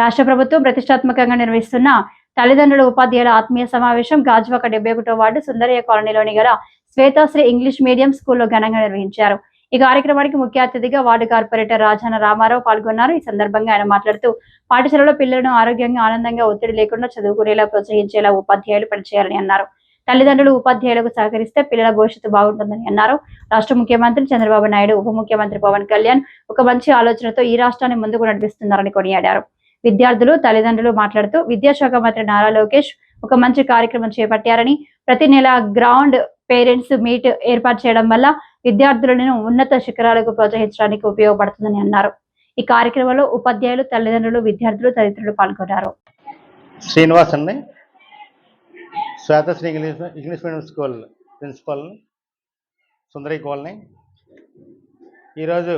రాష్ట్ర ప్రభుత్వం ప్రతిష్టాత్మకంగా నిర్వహిస్తున్న తల్లిదండ్రుల ఉపాధ్యాయుల ఆత్మీయ సమావేశం గాజువాక డెబ్బై ఒకటో వార్డు సుందరయ్య కాలనీలోని గల శ్వేతాశ్రీ ఇంగ్లీష్ మీడియం స్కూల్లో ఘనంగా నిర్వహించారు. ఈ కార్యక్రమానికి ముఖ్య అతిథిగా వార్డు కార్పొరేటర్ రాజాన రామారావు పాల్గొన్నారు. ఈ సందర్భంగా ఆయన మాట్లాడుతూ పాఠశాలలో పిల్లలను ఆరోగ్యంగా ఆనందంగా ఒత్తిడి లేకుండా చదువుకునేలా ప్రోత్సహించేలా ఉపాధ్యాయులు పనిచేయాలని అన్నారు. తల్లిదండ్రులు ఉపాధ్యాయులకు సహకరిస్తే పిల్లల భవిష్యత్తు బాగుంటుందని అన్నారు. రాష్ట్ర ముఖ్యమంత్రి చంద్రబాబు నాయుడు ఉప ముఖ్యమంత్రి పవన్ కళ్యాణ్ ఒక మంచి ఆలోచనతో ఈ రాష్ట్రాన్ని ముందుకు నడిపిస్తున్నారని కొనియాడారు. విద్యార్థులు తల్లిదండ్రులు మాట్లాడుతూ విద్యాశాఖ మంత్రి నారా లోకేష్ ఒక మంచి కార్యక్రమం చేపట్టారని ప్రతి నెల గ్రౌండ్ పేరెంట్స్ మీట్ ఏర్పాటు చేయడం వల్ల విద్యార్థులను ఉన్నత శిఖరాలకు ప్రోత్సహించడానికి ఉపయోగపడుతుందని అన్నారు. ఈ కార్యక్రమంలో ఉపాధ్యాయులు తల్లిదండ్రులు విద్యార్థులు తదితరులు పాల్గొన్నారు. శ్రీనివాస్ అండి Swethasri English English medium school principal Sundari colony. ఈరోజు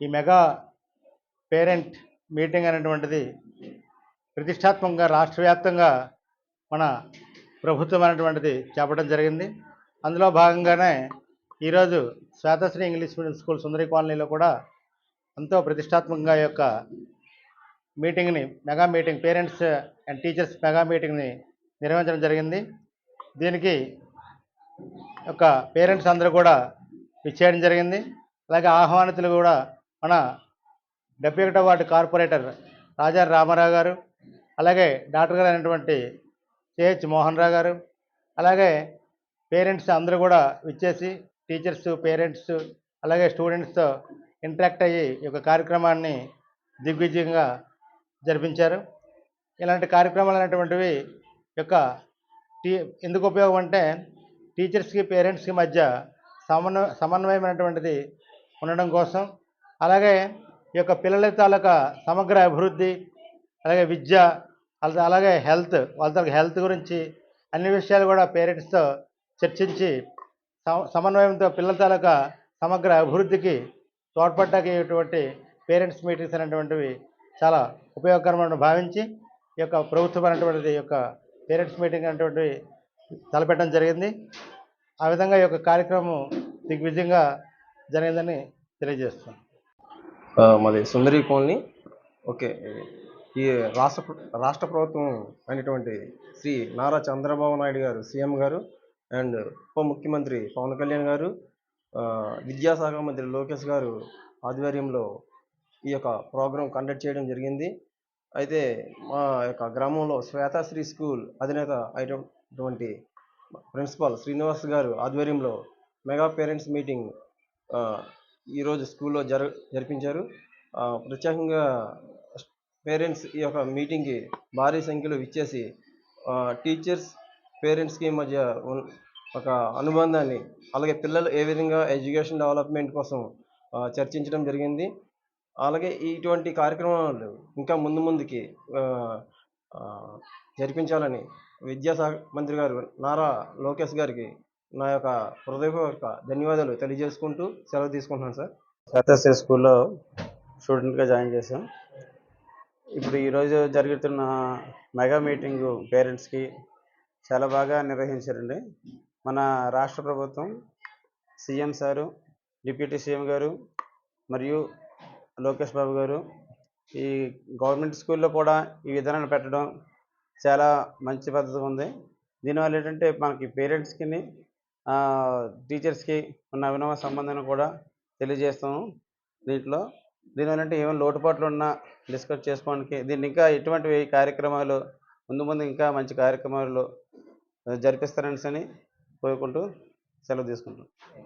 ఈ మెగా పేరెంట్ మీటింగ్ అనేటువంటిది ప్రతిష్టాత్మకంగా రాష్ట్ర వ్యాప్తంగా మన ప్రభుత్వం అనేటువంటిది చేపట్టడం జరిగింది. అందులో భాగంగానే ఈరోజు Swethasri English medium school Sundari కాలనీలో కూడా ఎంతో ప్రతిష్టాత్మకంగా యొక్క మీటింగ్ని mega meeting parents and teachers mega మీటింగ్ని నిర్వహించడం జరిగింది. దీనికి యొక్క పేరెంట్స్ అందరూ కూడా ఇచ్చేయడం జరిగింది. అలాగే ఆహ్వానితులు కూడా మన డెబ్బై ఒకటో వార్డు కార్పొరేటర్ రాజా రామారావు గారు అలాగే డాక్టర్ గారు అయినటువంటి కేహెచ్ మోహన్ రావు గారు అలాగే పేరెంట్స్ అందరూ కూడా ఇచ్చేసి టీచర్స్ పేరెంట్స్ అలాగే స్టూడెంట్స్తో ఇంటరాక్ట్ అయ్యి ఈ యొక్క కార్యక్రమాన్ని దిగ్విజయంగా జరిపించారు. ఇలాంటి కార్యక్రమాలు అనేటువంటివి యొక్క టీ ఎందుకు ఉపయోగం అంటే టీచర్స్కి పేరెంట్స్కి మధ్య సమన్వయ సమన్వయమైనటువంటిది ఉండడం కోసం అలాగే ఈ యొక్క పిల్లల తాలూకా సమగ్ర అభివృద్ధి అలాగే విద్య అలాగే హెల్త్ వాళ్ళ తాలూకా హెల్త్ గురించి అన్ని విషయాలు కూడా పేరెంట్స్తో చర్చించి సమ- సమన్వయంతో పిల్లల తాలూకా సమగ్ర అభివృద్ధికి తోడ్పడ్డటువంటి పేరెంట్స్ మీటింగ్స్ అనేటువంటివి చాలా ఉపయోగకరమైన భావించి ఈ యొక్క ప్రభుత్వం యొక్క పేరెంట్స్ మీటింగ్ అనేటువంటివి తలపెట్టడం జరిగింది. ఆ విధంగా ఈ యొక్క కార్యక్రమం దిగ్విజయంగా జరిగిందని తెలియజేస్తున్నాను మాది సుందరి కాలనీ. ఓకే. ఈ రాష్ట్ర రాష్ట్ర ప్రభుత్వం అయినటువంటి శ్రీ నారా చంద్రబాబు నాయుడు గారు సీఎం గారు అండ్ ఉప ముఖ్యమంత్రి పవన్ కళ్యాణ్ గారు విద్యాశాఖ మంత్రి లోకేష్ గారు ఆధ్వర్యంలో ఈ యొక్క ప్రోగ్రాం కండక్ట్ చేయడం జరిగింది. అయితే మా యొక్క గ్రామంలో శ్వేతాశ్రీ స్కూల్ అధినేత అయినటువంటి ప్రిన్సిపాల్ శ్రీనివాస్ గారు ఆధ్వర్యంలో మెగా పేరెంట్స్ మీటింగ్ ఈరోజు స్కూల్లో జర జరిపించారు. ప్రత్యేకంగా పేరెంట్స్ ఈ యొక్క మీటింగ్కి భారీ సంఖ్యలో ఇచ్చేసి టీచర్స్ పేరెంట్స్కి మధ్య ఒక అనుబంధాన్ని అలాగే పిల్లలు ఏ విధంగా ఎడ్యుకేషన్ డెవలప్మెంట్ కోసం చర్చించడం జరిగింది. అలాగే ఇటువంటి కార్యక్రమాలు ఇంకా ముందు ముందుకి జరిపించాలని విద్యాశాఖ మంత్రి గారు నారా లోకేష్ గారికి నా యొక్క హృదయపూర్వక ధన్యవాదాలు తెలియజేసుకుంటూ సెలవు తీసుకుంటున్నాను సార్. సత్యశ్రీ స్కూల్లో స్టూడెంట్గా జాయిన్ చేశాం. ఇప్పుడు ఈరోజు జరుగుతున్న మెగా మీటింగ్ పేరెంట్స్కి చాలా బాగా నిర్వహించారండి. మన రాష్ట్ర ప్రభుత్వం సీఎం సారు డిప్యూటీ సీఎం గారు మరియు లోకేష్ బాబు గారు ఈ గవర్నమెంట్ స్కూల్లో కూడా ఈ విధానాన్ని పెట్టడం చాలా మంచి పద్ధతి ఉంది. దీనివల్ల ఏంటంటే మనకి పేరెంట్స్కి టీచర్స్కి ఉన్న అవినవ సంబంధాన్ని కూడా తెలియజేస్తాము దీంట్లో దీనివల్ల అంటే ఏమైనా లోటుపాట్లు ఉన్నా డిస్కస్ చేసుకోవడానికి. దీన్ని ఇంకా ఎటువంటి కార్యక్రమాలు ముందు ముందు ఇంకా మంచి కార్యక్రమాలు జరిపిస్తారని కోరుకుంటూ సెలవు తీసుకుంటాం